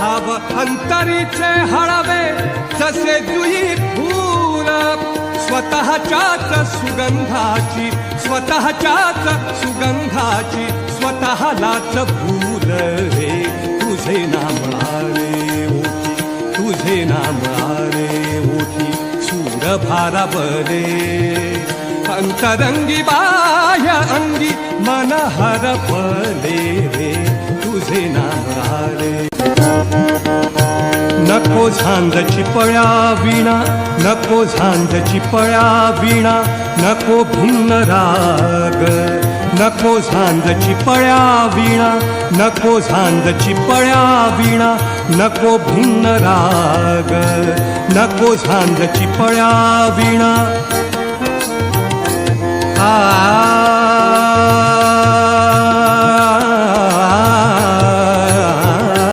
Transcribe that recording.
ठाव अंतरीचे हळवे जसे जुई फूल. स्वतःच्याच सुगंधाची स्वतःच्याच सुगंधाची स्वतःलाच भूल रे. तुझे नाम आले ओठी तुझे नाम आले ओठी सूर भारा बरे. अंतरंगी बाह्य अंगी मन हरपले रे. नको झांजची पळ्या विणा नको झांजची पळ्या विणा नको भिन्न राग. नको झांजची पळ्या विणा नको झांजची पळ्या विणा नको भिन्न राग. नको झांजची पळ्या विणा. आ